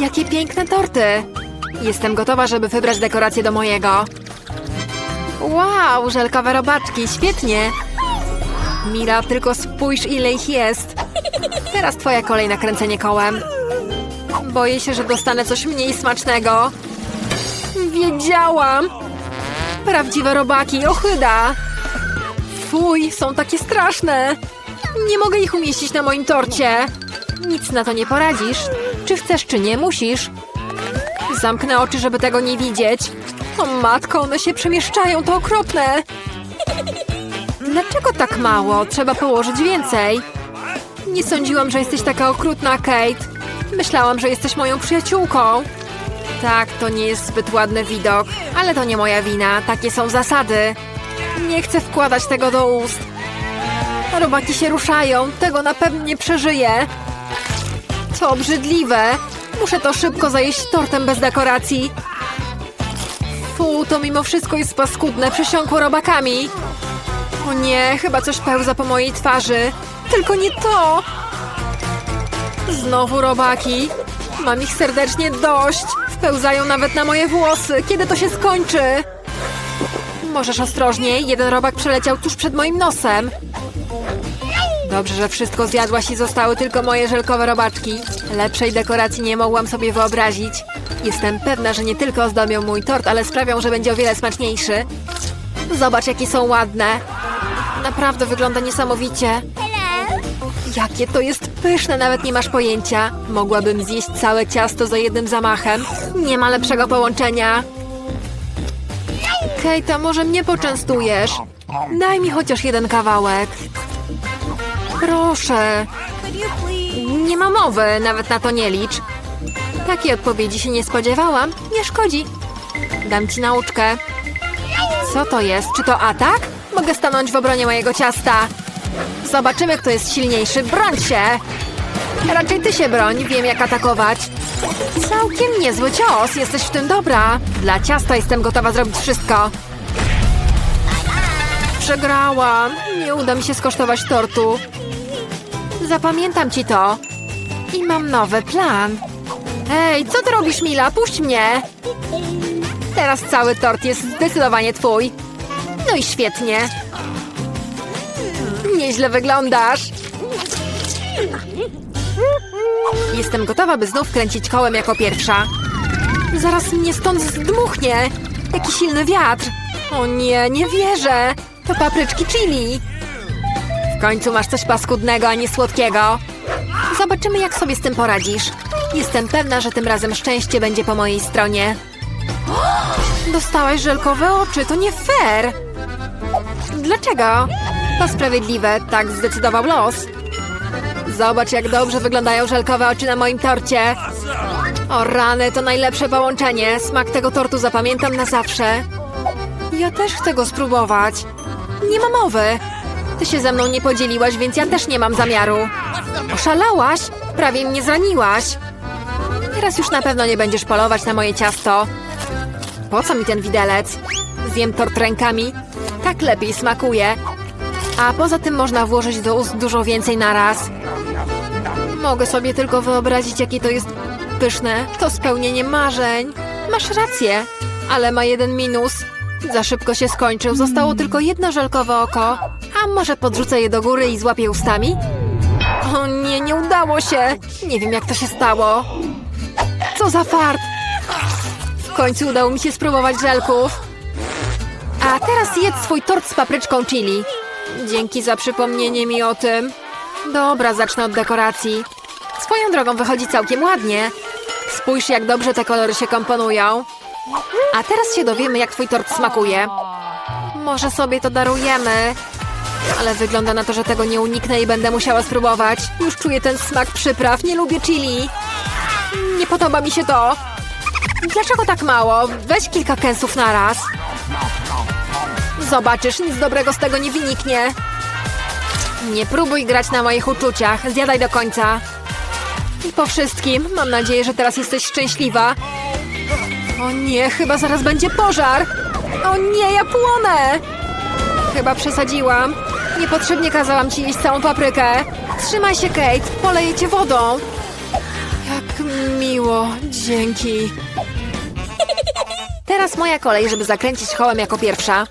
Jakie piękne torty! Jestem gotowa, żeby wybrać dekorację do mojego. Wow, żelkowe robaczki, świetnie! Mila, tylko spójrz ile ich jest. Teraz twoja kolej na kręcenie kołem. Boję się, że dostanę coś mniej smacznego. Wiedziałam! Prawdziwe robaki, ochyda! Fuj, są takie straszne! Nie mogę ich umieścić na moim torcie. Nic na to nie poradzisz. Czy chcesz, czy nie, musisz. Zamknę oczy, żeby tego nie widzieć. O matko, one się przemieszczają, to okropne. Dlaczego tak mało? Trzeba położyć więcej. Nie sądziłam, że jesteś taka okrutna, Kate. Myślałam, że jesteś moją przyjaciółką. Tak, to nie jest zbyt ładny widok, ale to nie moja wina. Takie są zasady. Nie chcę wkładać tego do ust. Robaki się ruszają, tego na pewno nie przeżyję. To obrzydliwe. Muszę to szybko zajeść tortem bez dekoracji. Fu, to mimo wszystko jest paskudne, przesiąkło robakami. O nie, chyba coś pełza po mojej twarzy. Tylko nie to! Znowu robaki. Mam ich serdecznie dość. Wpełzają nawet na moje włosy. Kiedy to się skończy? Możesz ostrożniej. Jeden robak przeleciał tuż przed moim nosem. Dobrze, że wszystko zjadłaś i zostały tylko moje żelkowe robaczki. Lepszej dekoracji nie mogłam sobie wyobrazić. Jestem pewna, że nie tylko ozdobią mój tort, ale sprawią, że będzie o wiele smaczniejszy. Zobacz, jakie są ładne. Naprawdę wygląda niesamowicie. Jakie to jest pyszne, nawet nie masz pojęcia. Mogłabym zjeść całe ciasto za jednym zamachem. Nie ma lepszego połączenia. Kejta, może mnie poczęstujesz? Daj mi chociaż jeden kawałek. Proszę. Nie ma mowy, nawet na to nie licz. Takiej odpowiedzi się nie spodziewałam. Nie szkodzi. Dam ci nauczkę. Co to jest? Czy to atak? Mogę stanąć w obronie mojego ciasta. Zobaczymy, kto jest silniejszy. Broń się! Raczej ty się broń, wiem jak atakować. Całkiem niezły cios, jesteś w tym dobra. Dla ciasta jestem gotowa zrobić wszystko. Przegrałam. Nie uda mi się skosztować tortu. Zapamiętam ci to. I mam nowy plan. Ej, co ty robisz, Mila? Puść mnie! Teraz cały tort jest zdecydowanie twój. No i świetnie. Nieźle wyglądasz. Jestem gotowa, by znów kręcić kołem jako pierwsza. Zaraz mnie stąd zdmuchnie. Jaki silny wiatr. O nie, nie wierzę. To papryczki chili. Końcu masz coś paskudnego, a nie słodkiego. Zobaczymy, jak sobie z tym poradzisz. Jestem pewna, że tym razem szczęście będzie po mojej stronie. Dostałaś żelkowe oczy, to nie fair. Dlaczego? To sprawiedliwe, tak zdecydował los. Zobacz, jak dobrze wyglądają żelkowe oczy na moim torcie. O rany, to najlepsze połączenie. Smak tego tortu zapamiętam na zawsze. Ja też chcę go spróbować. Nie ma mowy. Ty się ze mną nie podzieliłaś, więc ja też nie mam zamiaru. Oszalałaś? Prawie mnie zraniłaś. Teraz już na pewno nie będziesz polować na moje ciasto. Po co mi ten widelec? Zjem tort rękami. Tak lepiej smakuje. A poza tym można włożyć do ust dużo więcej na raz. Mogę sobie tylko wyobrazić, jakie to jest pyszne. To spełnienie marzeń. Masz rację, ale ma jeden minus. Za szybko się skończył. Zostało tylko jedno żelkowe oko. A może podrzucę je do góry i złapię ustami? O nie, nie udało się. Nie wiem, jak to się stało. Co za fart. W końcu udało mi się spróbować żelków. A teraz jedz swój tort z papryczką chili. Dzięki za przypomnienie mi o tym. Dobra, zacznę od dekoracji. Swoją drogą wychodzi całkiem ładnie. Spójrz, jak dobrze te kolory się komponują. A teraz się dowiemy, jak twój tort smakuje. Może sobie to darujemy. Ale wygląda na to, że tego nie uniknę i będę musiała spróbować. Już czuję ten smak przypraw. Nie lubię chili. Nie podoba mi się to. Dlaczego tak mało? Weź kilka kęsów na raz. Zobaczysz, nic dobrego z tego nie wyniknie. Nie próbuj grać na moich uczuciach. Zjadaj do końca. I po wszystkim, mam nadzieję, że teraz jesteś szczęśliwa. O nie, chyba zaraz będzie pożar. O nie, ja płonę. Chyba przesadziłam. Niepotrzebnie kazałam ci jeść całą paprykę. Trzymaj się, Kate. Poleję cię wodą. Jak miło. dzięki. Teraz moja kolej, żeby zakręcić kołem jako pierwsza.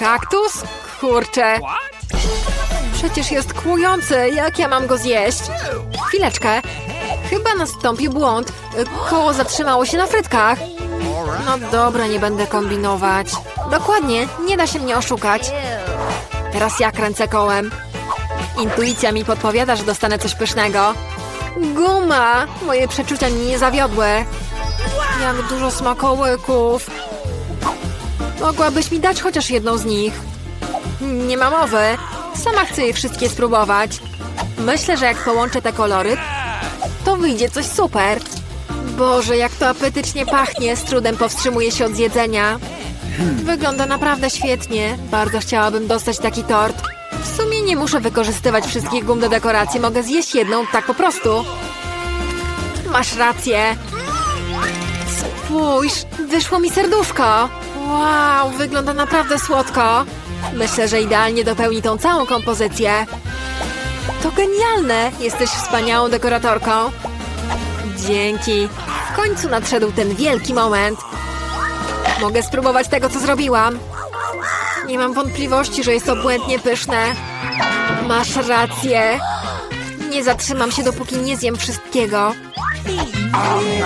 Kaktus? Kurczę. Przecież jest kłujący, jak ja mam go zjeść? Chwileczkę. Chyba nastąpił błąd. Koło zatrzymało się na frytkach. No dobra, nie będę kombinować. Dokładnie, nie da się mnie oszukać. Teraz ja kręcę kołem. Intuicja mi podpowiada, że dostanę coś pysznego. Guma! Moje przeczucia mnie nie zawiodły. Jak dużo smakołyków. Mogłabyś mi dać chociaż jedną z nich. Nie ma mowy. Sama chcę je wszystkie spróbować. Myślę, że jak połączę te kolory, to wyjdzie coś super. Boże, jak to apetycznie pachnie, z trudem powstrzymuję się od zjedzenia. Wygląda naprawdę świetnie. Bardzo chciałabym dostać taki tort. W sumie nie muszę wykorzystywać wszystkich gum do dekoracji, mogę zjeść jedną tak po prostu. Masz rację. Spójrz, wyszło mi serduszko. Wow, wygląda naprawdę słodko. Myślę, że idealnie dopełni tą całą kompozycję. To genialne! Jesteś wspaniałą dekoratorką. Dzięki. W końcu nadszedł ten wielki moment. Mogę spróbować tego, co zrobiłam. Nie mam wątpliwości, że jest obłędnie pyszne. Masz rację. Nie zatrzymam się, dopóki nie zjem wszystkiego.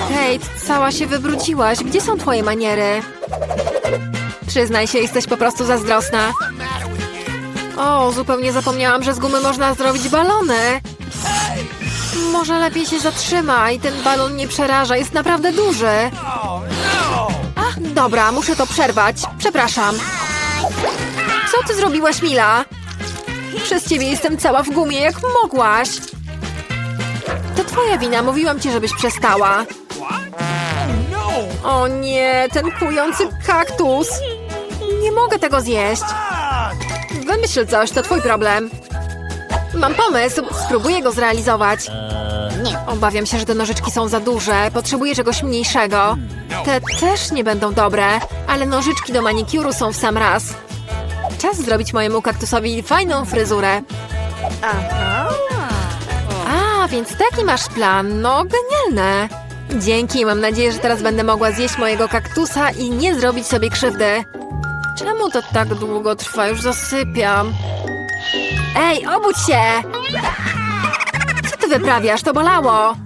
Kate, cała się wybrudziłaś. Gdzie są twoje maniery? Przyznaj się, jesteś po prostu zazdrosna. O, zupełnie zapomniałam, że z gumy można zrobić balony. Może lepiej się zatrzymaj, ten balon nie przeraża, jest naprawdę duży. Dobra, muszę to przerwać. Przepraszam. Co ty zrobiłaś, Mila? Przez ciebie jestem cała w gumie, jak mogłaś. To twoja wina, mówiłam ci, żebyś przestała. O nie, ten kujący kaktus. Nie mogę tego zjeść. Wymyśl coś, to twój problem. Mam pomysł, spróbuję go zrealizować. Obawiam się, że te nożyczki są za duże. Potrzebuję czegoś mniejszego. Te też nie będą dobre, ale nożyczki do manikuru są w sam raz. Czas zrobić mojemu kaktusowi fajną fryzurę. A, więc taki masz plan. No, genialne. Dzięki, mam nadzieję, że teraz będę mogła zjeść mojego kaktusa i nie zrobić sobie krzywdy. Czemu to tak długo trwa? Już zasypiam. Ej, obudź się! Ty wyprawiasz? To bolało!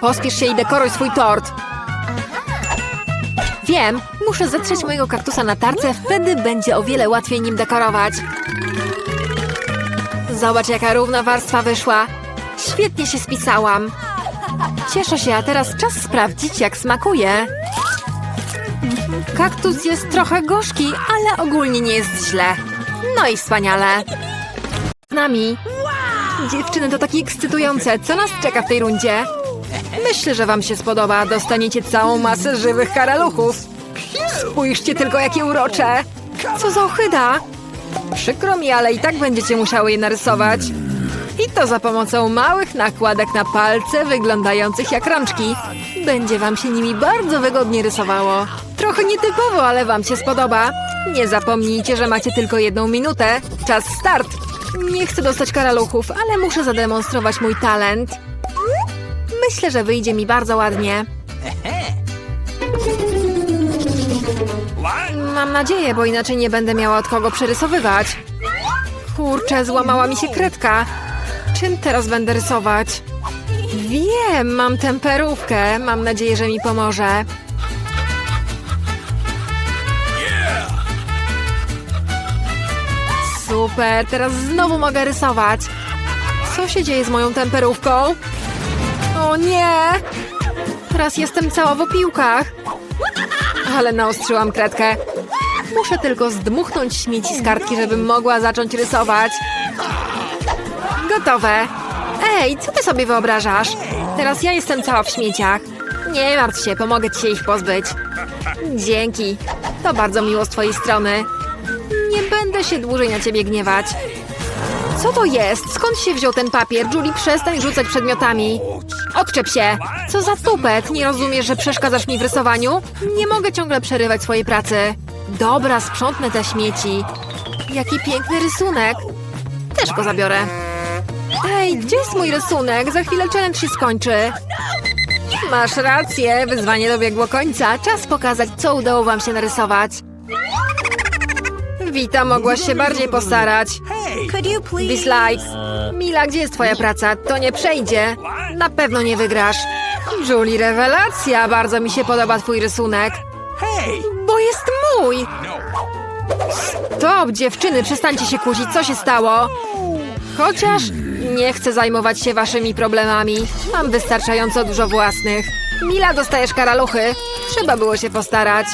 Pospiesz się i dekoruj swój tort. Wiem, muszę zetrzeć mojego kaktusa na tarce, wtedy będzie o wiele łatwiej nim dekorować. Zobacz, jaka równa warstwa wyszła. Świetnie się spisałam. Cieszę się, a teraz czas sprawdzić, jak smakuje. Kaktus jest trochę gorzki, ale ogólnie nie jest źle. No i wspaniale. Z nami. Dziewczyny, to takie ekscytujące. Co nas czeka w tej rundzie? Myślę, że wam się spodoba. Dostaniecie całą masę żywych karaluchów. Spójrzcie tylko, jakie urocze. Co za ochyda. Przykro mi, ale i tak będziecie musiały je narysować. I to za pomocą małych nakładek na palce wyglądających jak rączki. Będzie wam się nimi bardzo wygodnie rysowało. Trochę nietypowo, ale wam się spodoba. Nie zapomnijcie, że macie tylko jedną minutę. Czas start. Nie chcę dostać karaluchów, ale muszę zademonstrować mój talent. Myślę, że wyjdzie mi bardzo ładnie. Mam nadzieję, bo inaczej nie będę miała od kogo przerysowywać. Kurczę, złamała mi się kredka. Czym teraz będę rysować? Wiem, mam temperówkę. Mam nadzieję, że mi pomoże. Super, teraz znowu mogę rysować. Co się dzieje z moją temperówką? O nie! Teraz jestem cała w opiłkach. Ale naostrzyłam kredkę. Muszę tylko zdmuchnąć śmieci z kartki, żebym mogła zacząć rysować. Gotowe. Ej, co ty sobie wyobrażasz? Teraz ja jestem cała w śmieciach. Nie martw się, pomogę ci się ich pozbyć. Dzięki. To bardzo miło z twojej strony. Będę się dłużej na ciebie gniewać. Co to jest? Skąd się wziął ten papier? Julie, przestań rzucać przedmiotami. Odczep się. Co za tupet? Nie rozumiesz, że przeszkadzasz mi w rysowaniu? Nie mogę ciągle przerywać swojej pracy. Dobra, sprzątnę te śmieci. Jaki piękny rysunek. Też go zabiorę. Ej, gdzie jest mój rysunek? Za chwilę challenge się skończy. Masz rację, wyzwanie dobiegło końca. Czas pokazać, co udało wam się narysować. Wita, mogłaś się bardziej postarać. Could you please? Dislike. Mila, gdzie jest twoja praca? To nie przejdzie. Na pewno nie wygrasz. Julie, rewelacja. Bardzo mi się podoba twój rysunek. Hey! Bo jest mój. Stop, dziewczyny, przestańcie się kłócić. Co się stało? Chociaż nie chcę zajmować się waszymi problemami. Mam wystarczająco dużo własnych. Mila, dostajesz karaluchy. Trzeba było się postarać.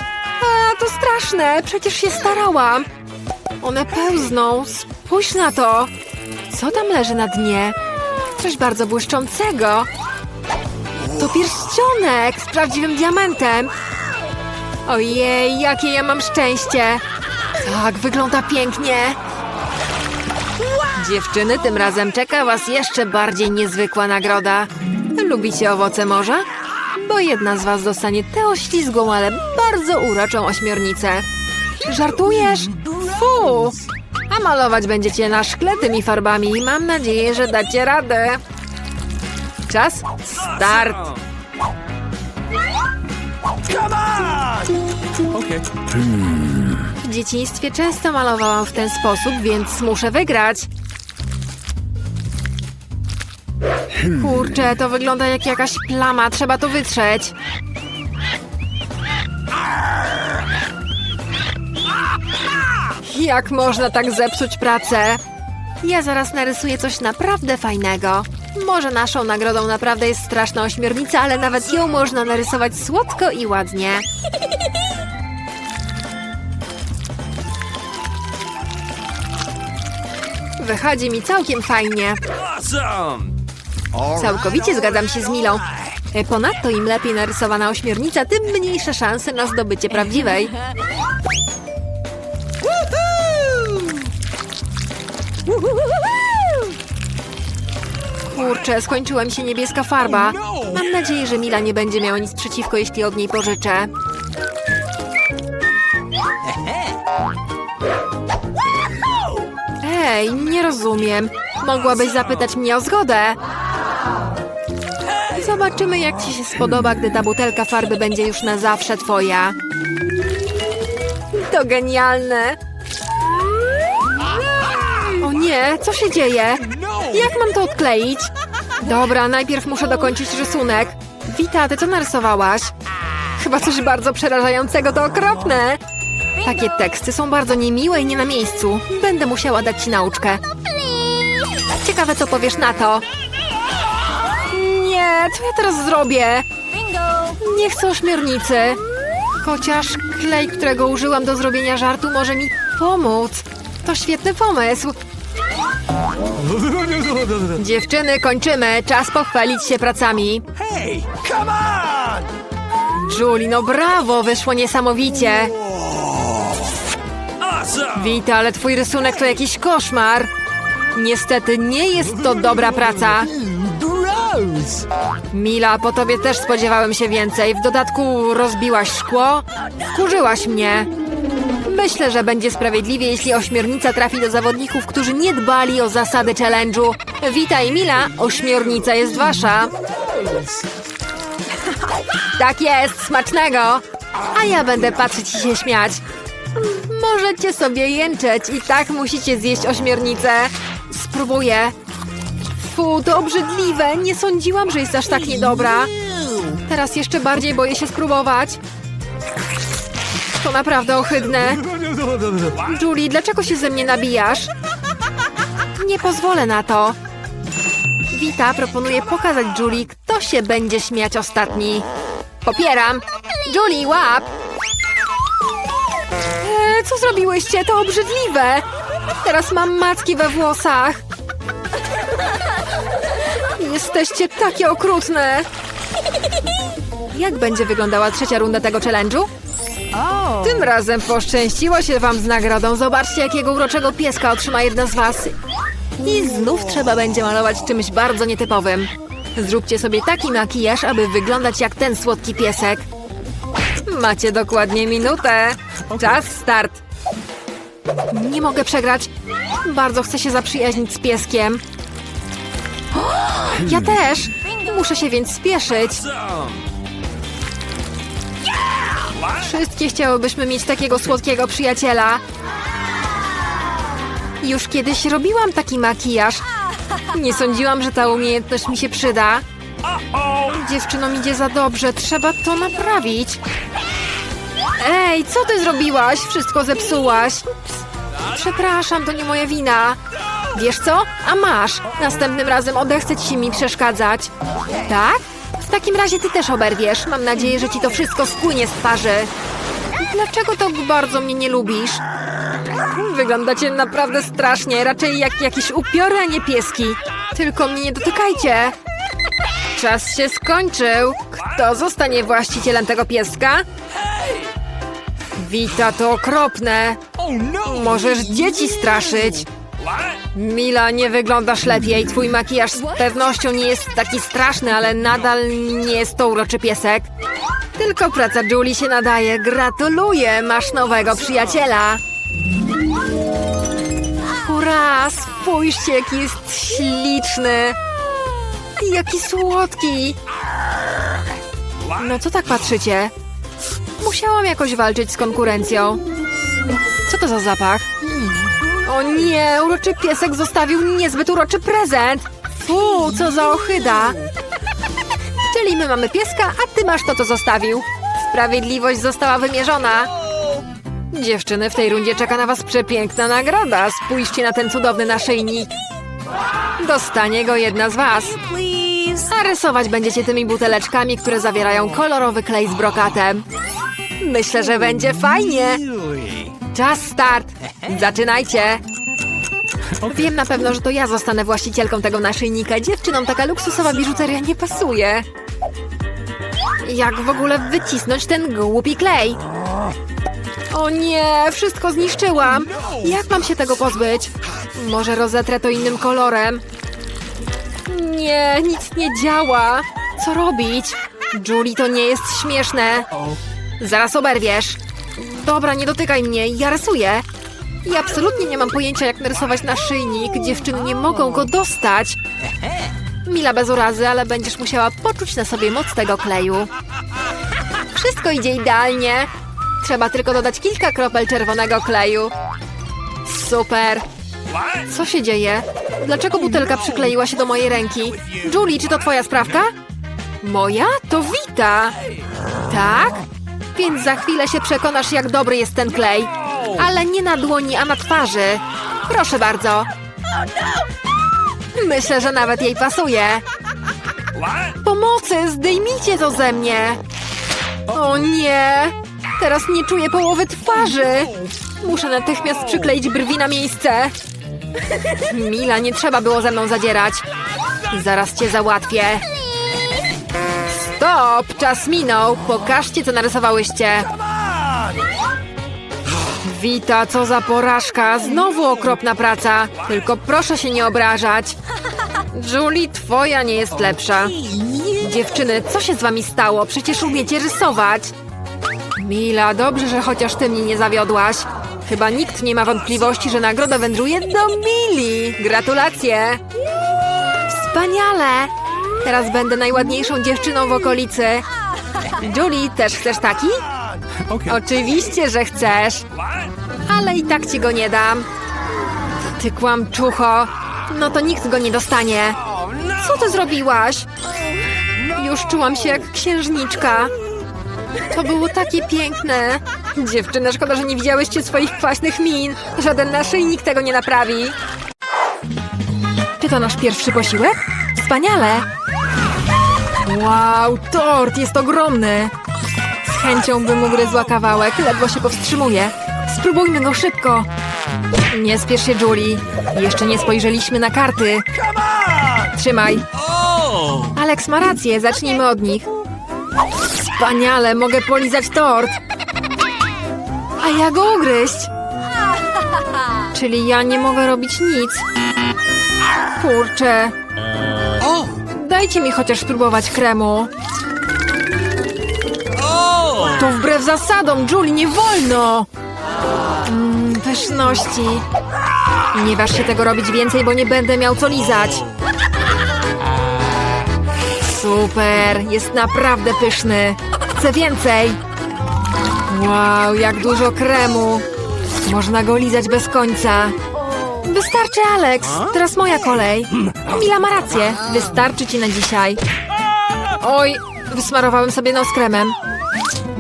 A, to straszne. Przecież się starałam. One pełzną. Spójrz na to. Co tam leży na dnie? Coś bardzo błyszczącego. To pierścionek z prawdziwym diamentem. Ojej, jakie ja mam szczęście. Tak, wygląda pięknie. Dziewczyny, tym razem czeka was jeszcze bardziej niezwykła nagroda. Lubicie owoce morza? Bo jedna z was dostanie tę oślizgłą, ale bardzo uroczą ośmiornicę. Żartujesz? Fu! A malować będziecie na szkle tymi farbami. Mam nadzieję, że dacie radę. Czas? Start! Okay. W dzieciństwie często malowałam w ten sposób, więc muszę wygrać. Kurczę, to wygląda jak jakaś plama, trzeba to wytrzeć. Jak można tak zepsuć pracę? Ja zaraz narysuję coś naprawdę fajnego. Może naszą nagrodą naprawdę jest straszna ośmiornica, ale nawet ją można narysować słodko i ładnie. Wychodzi mi całkiem fajnie. Całkowicie zgadzam się z Milą. Ponadto im lepiej narysowana ośmiornica, tym mniejsze szanse na zdobycie prawdziwej. Kurczę, skończyła mi się niebieska farba. Mam nadzieję, że Mila nie będzie miała nic przeciwko, jeśli od niej pożyczę. Ej, nie rozumiem. Mogłabyś zapytać mnie o zgodę. Zobaczymy, jak ci się spodoba, gdy ta butelka farby będzie już na zawsze twoja. To genialne. O nie, co się dzieje? Jak mam to odkleić? Dobra, najpierw muszę dokończyć rysunek. Wita, ty co narysowałaś? Chyba coś bardzo przerażającego, to okropne. Takie teksty są bardzo niemiłe i nie na miejscu. Będę musiała dać ci nauczkę. Ciekawe, co powiesz na to. Nie, co ja teraz zrobię? Nie chcę ośmiornicy. Chociaż klej, którego użyłam do zrobienia żartu, może mi pomóc. To świetny pomysł. Dziewczyny, kończymy. Czas pochwalić się pracami. Hey! Come on! Julie, no brawo, wyszło niesamowicie. Wita, ale twój rysunek to jakiś koszmar. Niestety nie jest to dobra praca. Mila, po tobie też spodziewałem się więcej. W dodatku rozbiłaś szkło. Wkurzyłaś mnie. Myślę, że będzie sprawiedliwie, jeśli ośmiornica trafi do zawodników, którzy nie dbali o zasady challenge'u. Witaj, Mila, ośmiornica jest wasza. Tak jest, smacznego. A ja będę patrzeć i się śmiać. Możecie sobie jęczeć i tak musicie zjeść ośmiornicę. Spróbuję. Fu, to obrzydliwe. Nie sądziłam, że jest aż tak niedobra. Teraz jeszcze bardziej boję się spróbować. To naprawdę ohydne. Julie, dlaczego się ze mnie nabijasz? Nie pozwolę na to. Wita proponuje pokazać Julie, kto się będzie śmiać ostatni. Popieram. Julie, łap! Eee, co zrobiłyście? To obrzydliwe. Teraz mam macki we włosach. Jesteście takie okrutne. Jak będzie wyglądała trzecia runda tego challenge'u? Oh! Tym razem poszczęściło się wam z nagrodą. Zobaczcie, jakiego uroczego pieska otrzyma jedna z was. I znów trzeba będzie malować czymś bardzo nietypowym. Zróbcie sobie taki makijaż, aby wyglądać jak ten słodki piesek. Macie dokładnie minutę. Czas start. Nie mogę przegrać. Bardzo chcę się zaprzyjaźnić z pieskiem. Ja też. Muszę się więc spieszyć. Wszystkie chciałybyśmy mieć takiego słodkiego przyjaciela. Już kiedyś robiłam taki makijaż. Nie sądziłam, że ta umiejętność mi się przyda. Dziewczynom idzie za dobrze, trzeba to naprawić. Ej, co ty zrobiłaś? Wszystko zepsułaś. Przepraszam, to nie moja wina. Wiesz co? A masz. Następnym razem odechce ci się mi przeszkadzać. Tak? W takim razie ty też oberwiesz. Mam nadzieję, że ci to wszystko spłynie z twarzy. Dlaczego tak bardzo mnie nie lubisz? Wyglądacie naprawdę strasznie, raczej jak jakieś upiory, a nie pieski. Tylko mnie nie dotykajcie. Czas się skończył. Kto zostanie właścicielem tego pieska? Wita, to okropne. Oh no! Możesz dzieci straszyć. Mila, nie wyglądasz lepiej. Twój makijaż z pewnością nie jest taki straszny, ale nadal nie jest to uroczy piesek. Tylko praca Julie się nadaje. Gratuluję, masz nowego przyjaciela. Hurra, spójrzcie, jaki jest śliczny. Jaki słodki. No co tak patrzycie? Musiałam jakoś walczyć z konkurencją. Co to za zapach? O nie, uroczy piesek zostawił niezbyt uroczy prezent. Fu, co za ohyda. Czyli my mamy pieska, a ty masz to, co zostawił. Sprawiedliwość została wymierzona. Dziewczyny, w tej rundzie czeka na was przepiękna nagroda. Spójrzcie na ten cudowny naszyjnik. Dostanie go jedna z was. A rysować będziecie tymi buteleczkami, które zawierają kolorowy klej z brokatem. Myślę, że będzie fajnie. Czas start! Zaczynajcie! Wiem na pewno, że to ja zostanę właścicielką tego naszyjnika. Dziewczynom taka luksusowa biżuteria nie pasuje. Jak w ogóle wycisnąć ten głupi klej? O nie, wszystko zniszczyłam. Jak mam się tego pozbyć? Może rozetrę to innym kolorem? Nie, nic nie działa. Co robić? Julie, to nie jest śmieszne. Zaraz oberwiesz. Dobra, nie dotykaj mnie, ja rysuję. I absolutnie nie mam pojęcia, jak narysować naszyjnik. Dziewczyny nie mogą go dostać. Mila bez urazy, ale będziesz musiała poczuć na sobie moc tego kleju. Wszystko idzie idealnie. Trzeba tylko dodać kilka kropel czerwonego kleju. Super. Co się dzieje? Dlaczego butelka przykleiła się do mojej ręki? Julie, czy to twoja sprawka? Moja? To Wita. Tak? Więc za chwilę się przekonasz, jak dobry jest ten klej. Ale nie na dłoni, a na twarzy. Proszę bardzo. Myślę, że nawet jej pasuje. Pomocy, zdejmijcie to ze mnie. O nie! Teraz nie czuję połowy twarzy. Muszę natychmiast przykleić brwi na miejsce. Mila, nie trzeba było ze mną zadzierać. Zaraz cię załatwię. Stop! Czas minął. Pokażcie, co narysowałyście. Wita, co za porażka. Znowu okropna praca. Tylko proszę się nie obrażać. Julie, twoja nie jest lepsza. Dziewczyny, co się z wami stało? Przecież umiecie rysować. Mila, dobrze, że chociaż ty mnie nie zawiodłaś. Chyba nikt nie ma wątpliwości, że nagroda wędruje do Mili. Gratulacje! Wspaniale! Teraz będę najładniejszą dziewczyną w okolicy. Julie, też chcesz taki? Oczywiście, że chcesz. Ale i tak ci go nie dam. Ty kłamczucho. No to nikt go nie dostanie. Co ty zrobiłaś? Już czułam się jak księżniczka. To było takie piękne. Dziewczyny, szkoda, że nie widziałyście swoich kwaśnych min. Żaden naszyjnik tego nie naprawi. Czy to nasz pierwszy posiłek? Wspaniale! Wow, tort jest ogromny! Z chęcią bym ugryzła kawałek, ledwo się powstrzymuję. Spróbujmy go szybko. Nie spiesz się, Julie. Jeszcze nie spojrzeliśmy na karty. Trzymaj. Alex ma rację, zacznijmy od nich. Wspaniale, mogę polizać tort. A ja go ugryźć. Czyli ja nie mogę robić nic. Kurczę. Dajcie mi chociaż spróbować kremu. To wbrew zasadom, Julie, nie wolno! Mmm, pyszności. Nie waż się tego robić więcej, bo nie będę miał co lizać. Super, jest naprawdę pyszny. Chcę więcej. Wow, jak dużo kremu. Można go lizać bez końca. Wystarczy, Alex. Teraz moja kolej. Mila ma rację. Wystarczy ci na dzisiaj. Oj, wysmarowałem sobie nos kremem.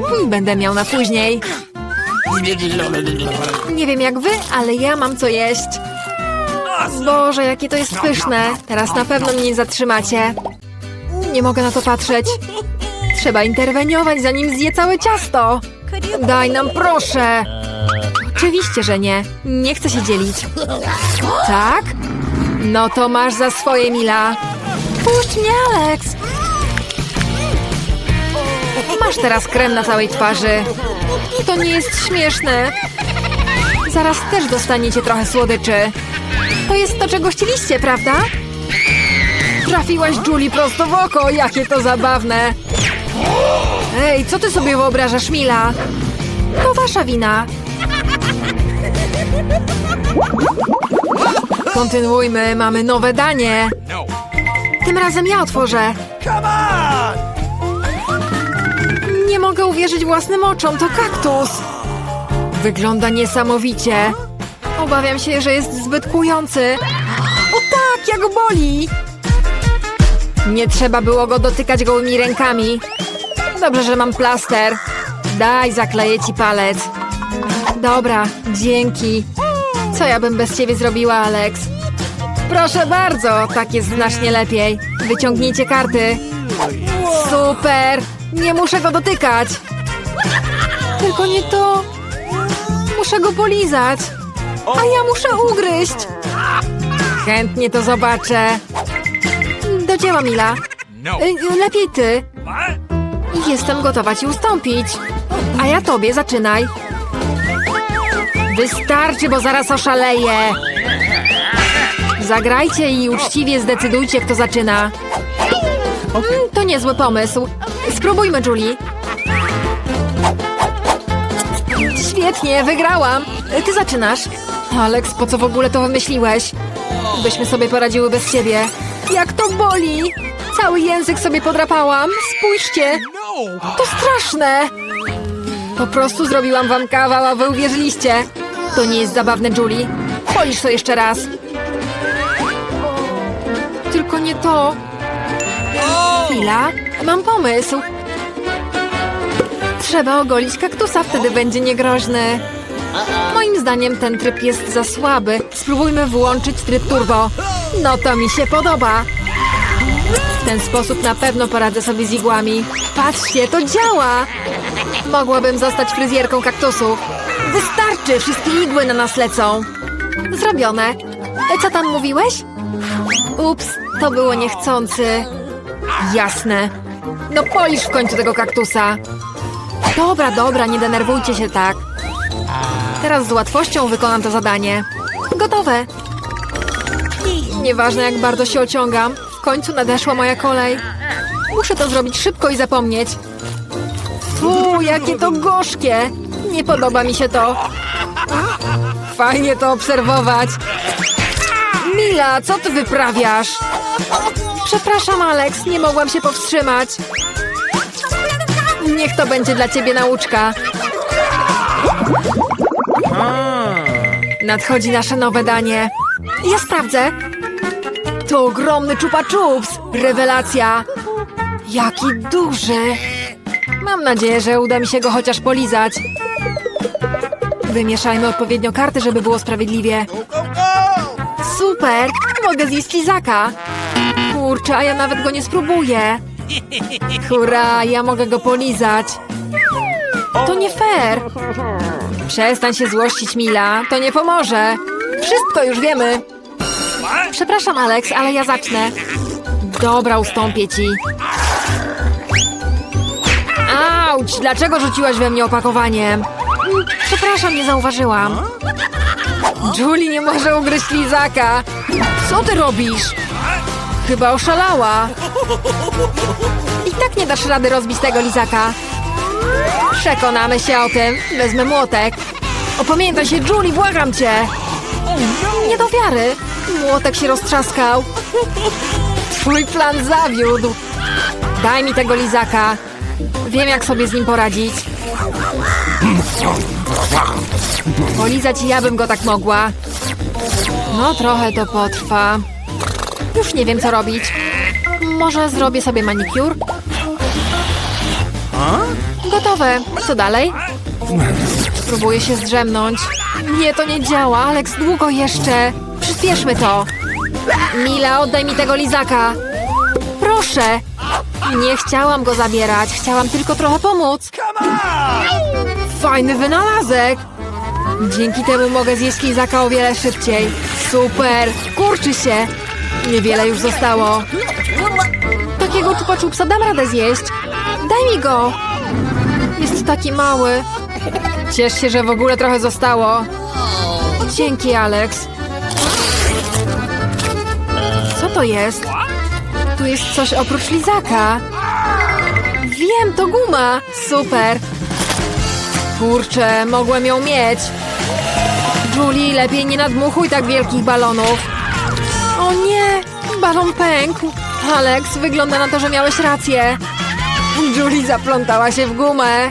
Hmm, Będę miał na później. Nie wiem jak wy, ale ja mam co jeść. Boże, jakie to jest pyszne. Teraz na pewno mnie nie zatrzymacie. Nie mogę na to patrzeć. Trzeba interweniować, zanim zje całe ciasto. Daj nam proszę. Oczywiście, że nie. Nie chcę się dzielić. Tak? No to masz za swoje, Mila. Puść mnie, Alex. Masz teraz krem na całej twarzy. To nie jest śmieszne. Zaraz też dostaniecie trochę słodyczy. To jest to, czego chcieliście, prawda? Trafiłaś Julie prosto w oko. Jakie to zabawne. Ej, co ty sobie wyobrażasz, Mila? To wasza wina. Kontynuujmy, mamy nowe danie. No. Tym razem ja otworzę. Nie mogę uwierzyć własnym oczom, to kaktus. Wygląda niesamowicie. Obawiam się, że jest zbyt kłujący. O tak, jak boli! Nie trzeba było go dotykać gołymi rękami. Dobrze, że mam plaster. Daj, zakleję ci palec. Dobra, dzięki. Co ja bym bez ciebie zrobiła, Alex? Proszę bardzo, tak jest znacznie lepiej. Wyciągnijcie karty. Super! Nie muszę go dotykać. Tylko nie to. Muszę go polizać. A ja muszę ugryźć. Chętnie to zobaczę. Do dzieła, Mila. No. Y, Lepiej ty. Jestem gotowa ci ustąpić. A ja tobie zaczynaj. Wystarczy, bo zaraz oszaleję. Zagrajcie i uczciwie zdecydujcie, kto zaczyna. Mm, To niezły pomysł. Spróbujmy, Julie. Świetnie, wygrałam. Ty zaczynasz. Alex, po co w ogóle to wymyśliłeś? Byśmy sobie poradziły bez ciebie. Jak to boli! Cały język sobie podrapałam. Spójrzcie, No. to straszne! Po prostu zrobiłam wam kawał, a wy uwierzyliście. To nie jest zabawne, Julie. Polisz to jeszcze raz. Tylko nie to. Chwila, mam pomysł. Trzeba ogolić kaktusa, wtedy będzie niegroźny. Moim zdaniem ten tryb jest za słaby. Spróbujmy włączyć tryb turbo. No to mi się podoba. W ten sposób na pewno poradzę sobie z igłami. Patrzcie, to działa! Mogłabym zostać fryzjerką kaktusów. Wystarczy, wszystkie igły na nas lecą. Zrobione. E, Co tam mówiłeś? Ups, to było niechcący. Jasne. No polisz w końcu tego kaktusa. Dobra, dobra, nie denerwujcie się tak. Teraz z łatwością wykonam to zadanie. Gotowe. Nieważne jak bardzo się ociągam, w końcu nadeszła moja kolej. Muszę to zrobić szybko i zapomnieć. Fu, jakie to gorzkie! Nie podoba mi się to. Fajnie to obserwować. Mila, co ty wyprawiasz? Przepraszam, Alex, nie mogłam się powstrzymać. Niech to będzie dla ciebie nauczka. Nadchodzi nasze nowe danie. Ja sprawdzę. To ogromny czupa czups. Rewelacja. Jaki duży. Mam nadzieję, że uda mi się go chociaż polizać. Wymieszajmy odpowiednio karty, żeby było sprawiedliwie. Super! Mogę zjeść lizaka. Kurczę, a ja nawet go nie spróbuję. Hurra, ja mogę go polizać. To nie fair. Przestań się złościć, Mila. To nie pomoże. Wszystko już wiemy. Przepraszam, Alex, ale ja zacznę. Dobra, ustąpię ci. Auć! Dlaczego rzuciłaś we mnie opakowaniem? Przepraszam, nie zauważyłam. Julie nie może ugryźć lizaka. Co ty robisz? Chyba oszalała. I tak nie dasz rady rozbić tego lizaka. Przekonamy się o tym. Wezmę młotek. Opamiętaj się, Julie, błagam cię. Nie do wiary. Młotek się roztrzaskał. Twój plan zawiódł. Daj mi tego lizaka. Wiem, jak sobie z nim poradzić. Polizać ja bym go tak mogła. No, trochę to potrwa. Już nie wiem, co robić. Może zrobię sobie manikur? Gotowe. Co dalej? Próbuję się zdrzemnąć. Nie, to nie działa. Alex, długo jeszcze. Przyspieszmy to. Mila, oddaj mi tego lizaka. Proszę. Nie chciałam go zabierać. Chciałam tylko trochę pomóc. Fajny wynalazek. Dzięki temu mogę zjeść lizaka o wiele szybciej. Super. Kurczy się. Niewiele już zostało. Takiego czupa dam radę zjeść. Daj mi go. Jest taki mały. Ciesz się, że w ogóle trochę zostało. Dzięki, Alex. Co to jest? Tu jest coś oprócz lizaka. Wiem, to guma. Super. Kurczę, mogłem ją mieć. Julie, lepiej nie nadmuchuj tak wielkich balonów. O nie, balon pękł. Alex, wygląda na to, że miałeś rację. Julie zaplątała się w gumę.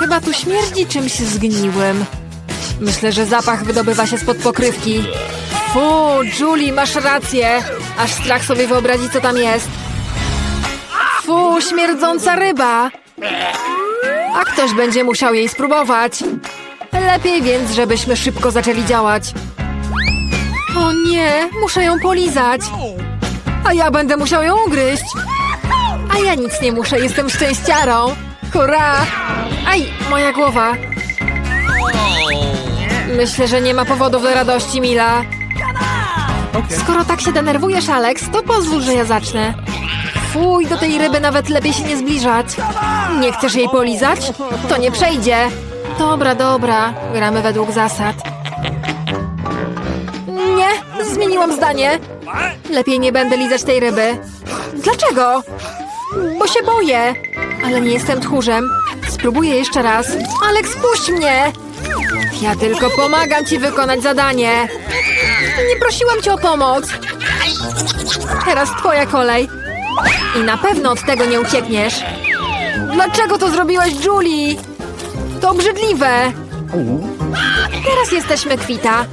Chyba tu śmierdzi czymś zgniłym. Myślę, że zapach wydobywa się spod pokrywki. Fu, Julie, masz rację. Aż strach sobie wyobrazić, co tam jest. Fu, śmierdząca ryba. A ktoś będzie musiał jej spróbować. Lepiej więc, żebyśmy szybko zaczęli działać. O nie, muszę ją polizać. A ja będę musiał ją ugryźć. A ja nic nie muszę, jestem szczęściarą. Hurra! Aj, moja głowa. Myślę, że nie ma powodów do radości, Mila. Skoro tak się denerwujesz, Alex, to pozwól, że ja zacznę. Fuj, do tej ryby nawet lepiej się nie zbliżać. Nie chcesz jej polizać? To nie przejdzie. Dobra, dobra. Gramy według zasad. Nie, zmieniłam zdanie. Lepiej nie będę lizać tej ryby. Dlaczego? Bo się boję. Ale nie jestem tchórzem. Spróbuję jeszcze raz. Aleks, puść mnie! Ja tylko pomagam ci wykonać zadanie. Nie prosiłam cię o pomoc. Teraz twoja kolej. I na pewno od tego nie uciekniesz. Dlaczego to zrobiłaś, Julie? To obrzydliwe. Teraz jesteśmy kwita.